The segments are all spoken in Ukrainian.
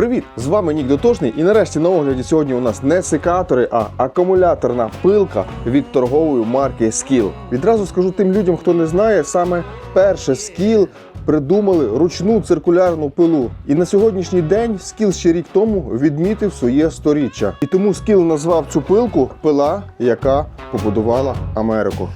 Привіт! З вами Нік Дотошний. І нарешті на огляді сьогодні у нас не секатори, а акумуляторна пилка від торгової марки Skill. Відразу скажу тим людям, хто не знає, саме перше Skill придумали ручну циркулярну пилу. І на сьогоднішній день Skill ще рік тому відмітив своє сторіччя. І тому Skill назвав цю пилку пила, яка побудувала Америку.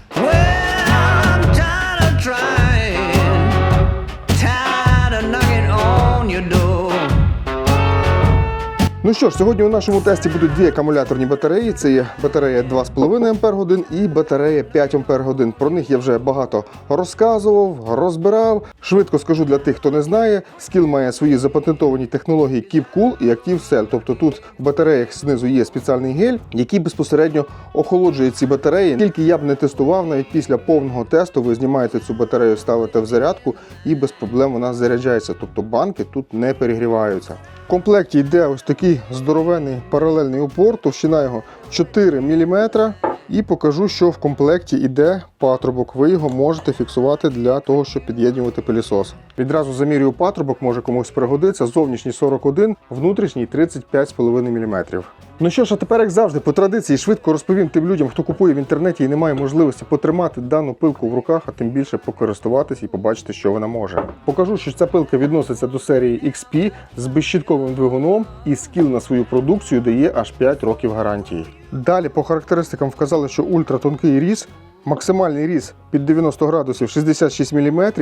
Що ж, сьогодні у нашому тесті будуть дві акумуляторні батареї. Це є батарея 2,5 Ах і батарея 5 Ах. Про них я вже багато розказував, розбирав. Швидко скажу для тих, хто не знає. Skill має свої запатентовані технології Keep Cool і Active Cell. Тобто тут в батареях знизу є спеціальний гель, який безпосередньо охолоджує ці батареї. Тільки я б не тестував, навіть після повного тесту ви знімаєте цю батарею, ставите в зарядку і без проблем вона заряджається. Тобто банки тут не перегріваються. В комплекті йде ось такий здоровенний паралельний упор, товщина його 4 мм. І покажу, що в комплекті йде патрубок. Ви його можете фіксувати для того, щоб під'єднювати пилісос. Відразу замірюю патрубок, може комусь пригодиться. Зовнішній 41, внутрішній 35,5 мм. Ну що ж, а тепер, як завжди, по традиції швидко розповім тим людям, хто купує в інтернеті і не має можливості потримати дану пилку в руках, а тим більше покористуватись і побачити, що вона може. Покажу, що ця пилка відноситься до серії XP з безщітковим двигуном і Skill на свою продукцію дає аж 5 років гарантії. Далі по характеристикам вказали, що ультратонкий різ, максимальний різ під 90 градусів 66 мм,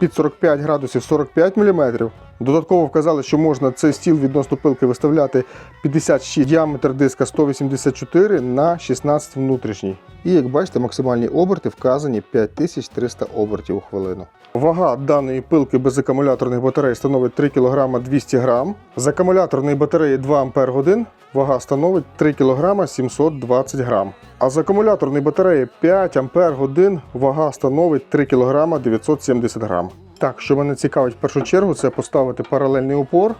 під 45 градусів 45 мм. Додатково вказали, що можна цей стіл відносно пилки виставляти 56 діаметр диска 184 на 16 внутрішній. І як бачите, максимальні оберти вказані 5300 обертів у хвилину. Вага даної пилки без акумуляторних батарей становить 3 кг 200 г. З акумуляторної батареї 2 Ах вага становить 3 кг 720 г. А з акумуляторної батареї 5 Ах вага становить 3 кг 970 г. Так, що мене цікавить в першу чергу, це поставити паралельний упор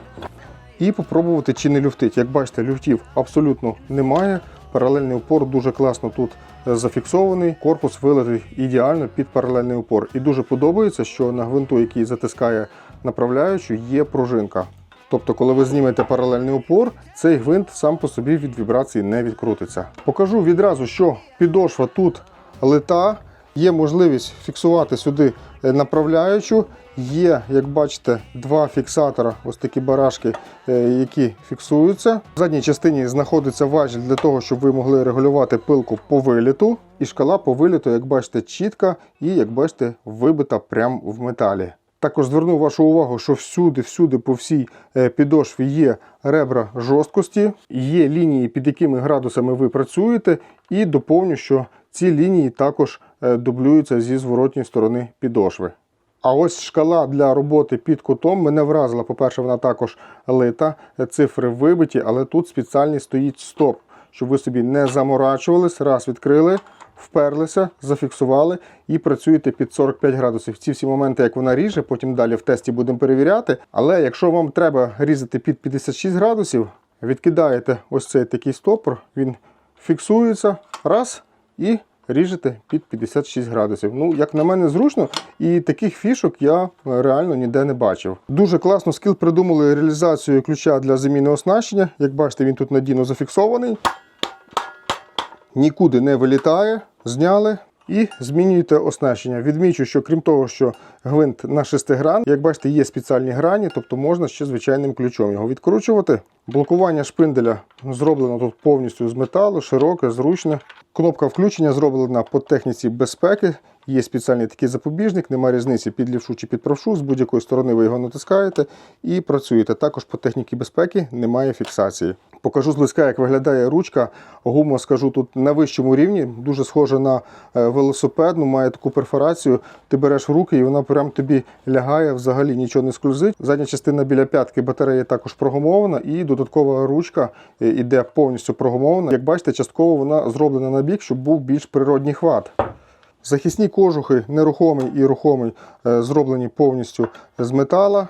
і попробувати, чи не люфтить. Як бачите, люфтів абсолютно немає. Паралельний упор дуже класно тут е, зафіксований. Корпус вилитий ідеально під паралельний упор. І дуже подобається, що на гвинту, який затискає направляючу, є пружинка. Тобто, коли ви знімете паралельний упор, цей гвинт сам по собі від вібрації не відкрутиться. Покажу відразу, що підошва тут лита. Є можливість фіксувати сюди е, направляючу. Є, як бачите, два фіксатора, ось такі барашки, е, які фіксуються. В задній частині знаходиться важіль для того, щоб ви могли регулювати пилку по виліту. І шкала по виліту, як бачите, чітка і, як бачите, вибита прямо в металі. Також зверну вашу увагу, що всюди, всюди по всій е, підошві є ребра жорсткості, є лінії, під якими градусами ви працюєте, і доповню, що ці лінії також дублюються зі зворотньої сторони підошви. А ось шкала для роботи під кутом мене вразила. По-перше, вона також лита, е, цифри вибиті, але тут спеціальний стоїть стоп, щоб ви собі не заморачувались, раз відкрили, вперлися, зафіксували і працюєте під 45 градусів. Ці всі моменти, як вона ріже, потім далі в тесті будемо перевіряти. Але якщо вам треба різати під 56 градусів, відкидаєте ось цей такий стопор, він фіксується, раз і ріжете під 56 градусів. Ну, як на мене, зручно, і таких фішок я реально ніде не бачив. Дуже класно скіл придумали реалізацію ключа для заміни оснащення. Як бачите, він тут надійно зафіксований. Нікуди не вилітає, зняли. І змінюєте оснащення. Відмічу, що крім того, що гвинт на шестигран, як бачите, є спеціальні грані, тобто можна ще звичайним ключом його відкручувати. Блокування шпинделя зроблено тут повністю з металу, широке, зручне. Кнопка включення зроблена по техніці безпеки. Є спеціальний такий запобіжник, немає різниці під лівшу чи під правшу. З будь-якої сторони ви його натискаєте і працюєте. Також по техніці безпеки немає фіксації. Покажу зблизька, як виглядає ручка. Гума, скажу, тут на вищому рівні, дуже схожа на е, велосипедну, має таку перфорацію. Ти береш в руки і вона прям тобі лягає, взагалі нічого не скользить. Задня частина біля п'ятки батареї також прогумована, і додаткова ручка йде повністю прогумована. Як бачите, частково вона зроблена на бік, щоб був більш природній хват. Захисні кожухи, нерухомий і рухомий, е, зроблені повністю з метала.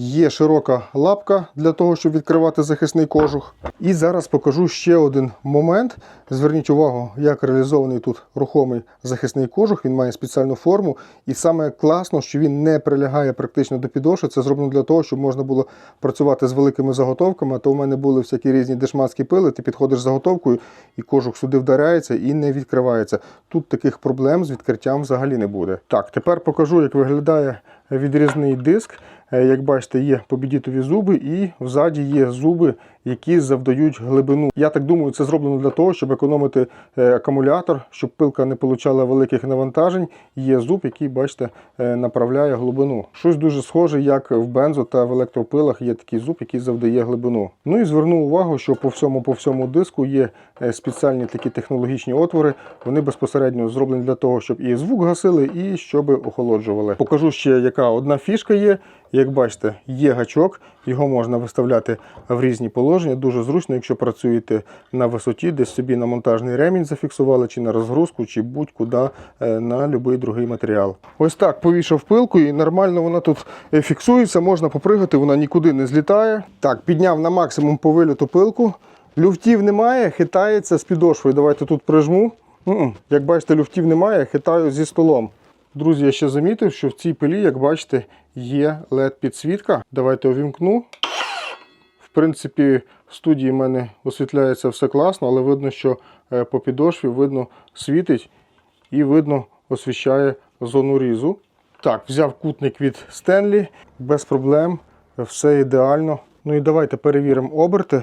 Є широка лапка для того, щоб відкривати захисний кожух. І зараз покажу ще один момент. Зверніть увагу, як реалізований тут рухомий захисний кожух. Він має спеціальну форму. І саме класно, що він не прилягає практично до підошви. Це зроблено для того, щоб можна було працювати з великими заготовками. А то у мене були всякі різні дешманські пили. Ти підходиш з заготовкою, і кожух сюди вдаряється і не відкривається. Тут таких проблем з відкриттям взагалі не буде. Так, тепер покажу, як виглядає відрізний диск. Е, Як бачите, є побідітові зуби, і взаді є зуби, які завдають глибину. Я так думаю, це зроблено для того, щоб економити е, акумулятор, щоб пилка не получала великих навантажень. Є зуб, який, бачите, е, направляє глибину. Щось дуже схоже, як в бензо та в електропилах є такий зуб, який завдає глибину. Ну і зверну увагу, що по всьому по всьому диску є е, спеціальні такі технологічні отвори. Вони безпосередньо зроблені для того, щоб і звук гасили, і щоб охолоджували. Покажу ще, яка одна фішка є. Як бачите, є гачок, його можна виставляти в різні положення. Дуже зручно, якщо працюєте на висоті, десь собі на монтажний ремінь зафіксували, чи на розгрузку, чи будь-куди е, на будь-який другий матеріал. Ось так повішав пилку і нормально вона тут е, фіксується, можна попригати, вона нікуди не злітає. Так, підняв на максимум по виліту пилку. Люфтів немає, хитається з підошвою. Давайте тут прижму. Як бачите, люфтів немає, хитаю зі столом. Друзі, я ще замітив, що в цій пилі, як бачите, є LED-підсвітка. Давайте увімкну. В принципі, в студії в мене освітляється все класно, але видно, що е, по підошві видно світить і видно освіщає зону різу. Так, взяв кутник від Стенлі, без проблем, все ідеально. Ну і давайте перевіримо оберти.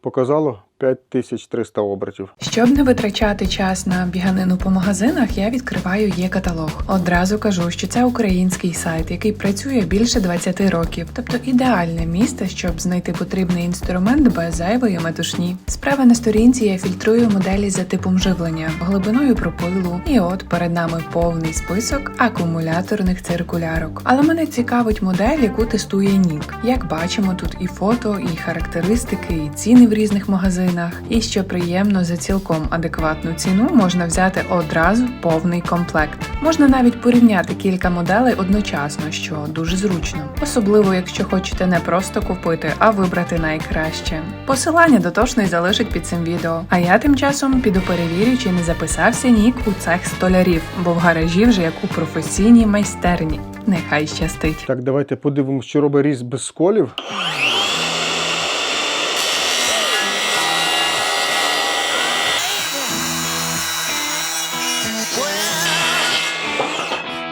Показало 5300 обертів. Щоб не витрачати час на біганину по магазинах, я відкриваю є каталог. Одразу кажу, що це український сайт, який працює більше 20 років, тобто ідеальне місце, щоб знайти потрібний інструмент без зайвої метушні. Справа на сторінці я фільтрую моделі за типом живлення, глибиною пропилу, і от перед нами повний список акумуляторних циркулярок. Але мене цікавить модель, яку тестує Нік. Як бачимо, тут і фото, і характеристики, і ціни в різних магазинах. І що приємно, за цілком адекватну ціну можна взяти одразу повний комплект. Можна навіть порівняти кілька моделей одночасно, що дуже зручно, особливо якщо хочете не просто купити, а вибрати найкраще. Посилання дотошний залишить під цим відео. А я тим часом піду перевірю, чи не записався нік у цех столярів, бо в гаражі вже як у професійній майстерні. Нехай щастить. Так, давайте подивимося, що робить різ без сколів.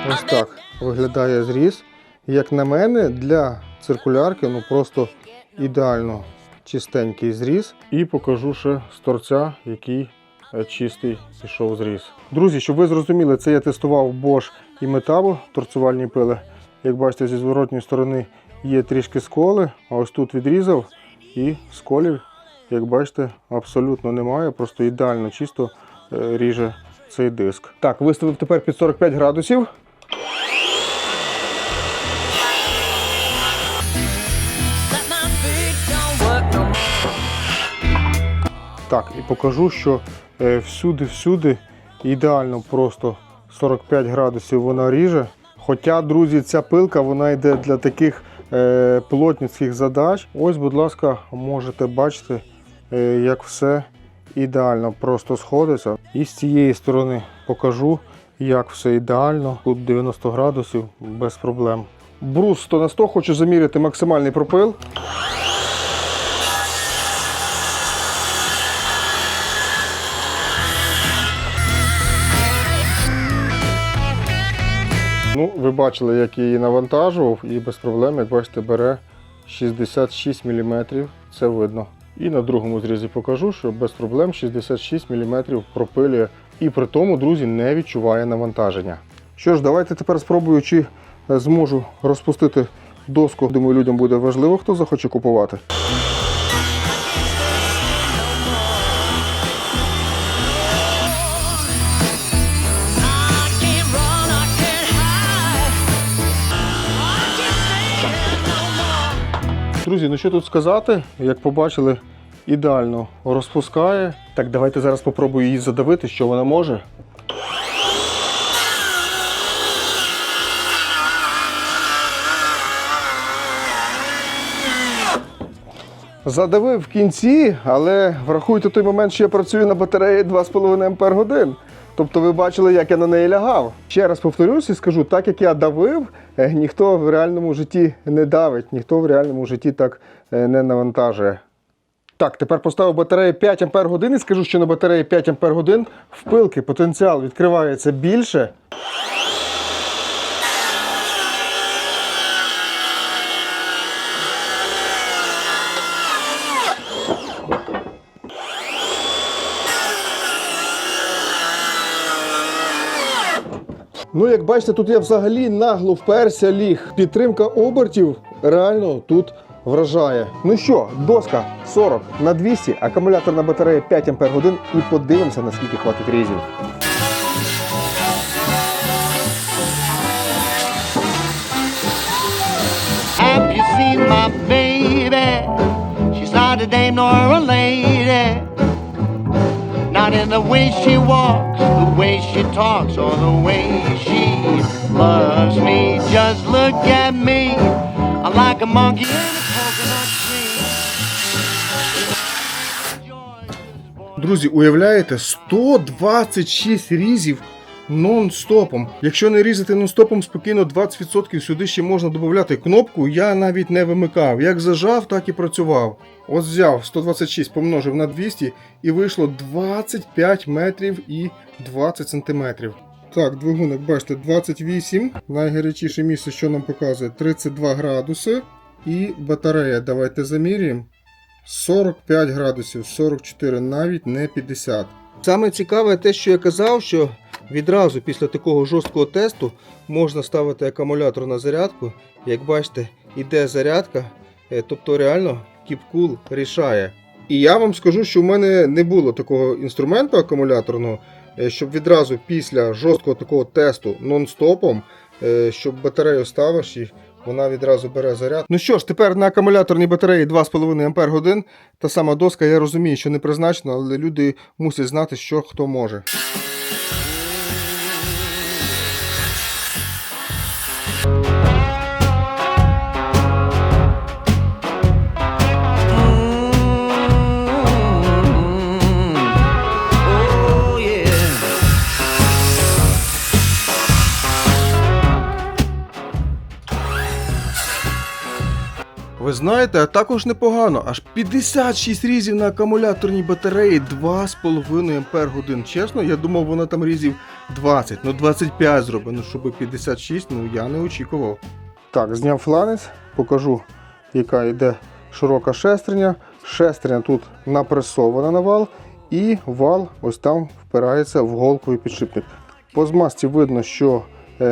Ось так виглядає зріз. Як на мене, для циркулярки ну просто ідеально чистенький зріз. І покажу ще з торця, який е, чистий пішов зріз. Друзі, щоб ви зрозуміли, це я тестував Bosch і Metabo торцувальні пили. Як бачите, зі зворотньої сторони є трішки сколи, а ось тут відрізав і сколів, як бачите, абсолютно немає. Просто ідеально чисто е, ріже цей диск. Так, виставив тепер під 45 градусів. Так, і покажу, що е, всюди-всюди ідеально просто 45 градусів вона ріже. Хоча, друзі, ця пилка вона йде для таких е, плотницьких задач. Ось, будь ласка, можете бачити, е, як все ідеально просто сходиться. І з цієї сторони покажу, як все ідеально. Тут 90 градусів без проблем. Брус 100 на 100, хочу заміряти максимальний пропил. Ну, ви бачили, як її навантажував, і без проблем, як бачите, бере 66 мм, це видно. І на другому зрізі покажу, що без проблем 66 мм пропилює і при тому, друзі, не відчуває навантаження. Що ж, давайте тепер спробую, чи е, зможу розпустити доску. Думаю, людям буде важливо, хто захоче купувати. Друзі, ну що тут сказати? Як побачили, ідеально розпускає. Так, давайте зараз попробую її задавити, що вона може. Задавив в кінці, але врахуйте той момент, що я працюю на батареї 2,5 ампер годин. Тобто ви бачили, як я на неї лягав. Ще раз повторюсь і скажу, так як я давив, е, ніхто в реальному житті не давить, ніхто в реальному житті так е, не навантажує. Так, тепер поставив батарею 5 Ампер годин і скажу, що на батареї 5 Ампер годин впилки потенціал відкривається більше. Ну, як бачите, тут я взагалі нагло вперся ліг. Підтримка обертів реально тут вражає. Ну що, доска 40 на 200, акумуляторна батарея 5 Ампер годин і подивимося, наскільки хватить різів. Have you seen my baby? She's not a dame nor a lady. Not in the way she walks, the way she talks, or the way she loves me. Just look at me. I'm like a monkey Друзі, уявляєте, 126 різів нон-стопом. Якщо не різати нон-стопом, спокійно 20% сюди ще можна додати кнопку, я навіть не вимикав. Як зажав, так і працював. Ось взяв 126, помножив на 200 і вийшло 25 метрів і 20 сантиметрів. Так, двигун, як бачите, 28. Найгарячіше місце, що нам показує, 32 градуси. І батарея, давайте замірюємо. 45 градусів, 44, навіть не 50. Саме цікаве те, що я казав, що відразу після такого жорсткого тесту можна ставити акумулятор на зарядку. Як бачите, іде зарядка, е, тобто реально KeepCool рішає. І я вам скажу, що в мене не було такого інструменту акумуляторного, е, щоб відразу після жорсткого такого тесту нон-стопом, е, щоб батарею ставиш і вона відразу бере заряд. Ну що ж, тепер на акумуляторній батареї 2,5 Ампер годин. Та сама доска, я розумію, що не призначена, але люди мусять знати, що хто може. Знаєте, також непогано, аж 56 різів на акумуляторній батареї 2,5 Ампер годин. Чесно, я думав, вона там різів 20, ну 25 зробить, ну щоб 56, ну я не очікував. Так, зняв фланець, покажу, яка йде широка шестерня. Шестерня тут напресована на вал, і вал ось там впирається в голковий підшипник. По змазці видно, що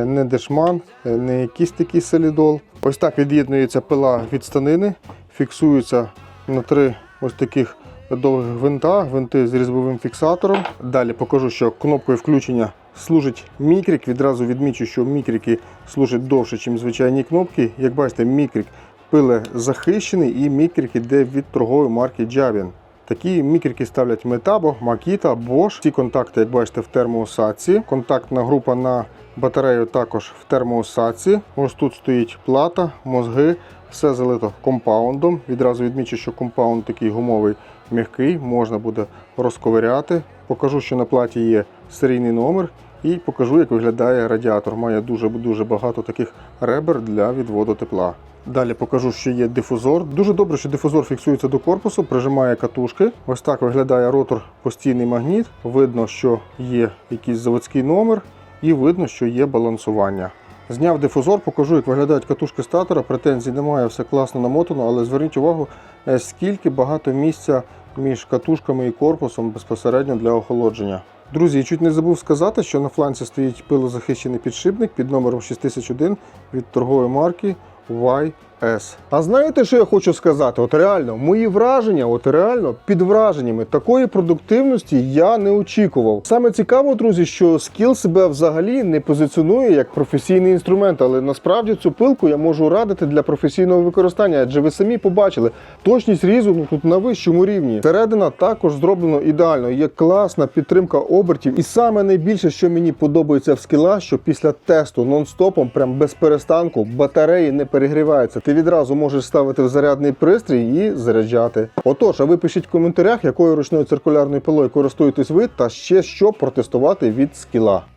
не дешман, е, не якийсь такий солідол. Ось так від'єднується пила від станини, фіксується на три ось таких довгих гвинта, гвинти з різьбовим фіксатором. Далі покажу, що кнопкою включення служить мікрик. Відразу відмічу, що мікрики служать довше, ніж звичайні кнопки. Як бачите, мікрик пиле захищений і мікрик іде від торгової марки Jabin. Такі мікерки ставлять Metabo, Makita, Bosch. Ці контакти, як бачите, в термоусадці. Контактна група на батарею також в термоусадці. Ось тут стоїть плата, мозги, все залито компаундом. Відразу відмічу, що компаунд такий гумовий м'який, можна буде розковиряти. Покажу, що на платі є серійний номер. І покажу, як виглядає радіатор. Має дуже-дуже багато таких ребер для відводу тепла. Далі покажу, що є дифузор. Дуже добре, що дифузор фіксується до корпусу, прижимає катушки. Ось так виглядає ротор постійний магніт. Видно, що є якийсь заводський номер, і видно, що є балансування. Зняв дифузор, покажу, як виглядають катушки статора. Претензій немає, все класно намотано, але зверніть увагу, е, скільки багато місця між катушками і корпусом безпосередньо для охолодження. Друзі, я чуть не забув сказати, що на фланці стоїть пилозахищений підшипник під номером 6001 від торгової марки YS. А знаєте, що я хочу сказати? От реально, мої враження, от реально під враженнями такої продуктивності я не очікував. Саме цікаво, друзі, що Skill себе взагалі не позиціонує як професійний інструмент, але насправді цю пилку я можу радити для професійного використання, адже ви самі побачили, точність різу ну, тут на вищому рівні. Середина також зроблено ідеально. Є класна підтримка обертів. І саме найбільше, що мені подобається в скіла, що після тесту нон-стопом, прям без перестанку, батареї не перегріваються. Відразу можеш ставити в зарядний пристрій і заряджати. Отож, а ви пишіть в коментарях, якою ручною циркулярною пилою користуєтесь ви та ще що протестувати від скіла.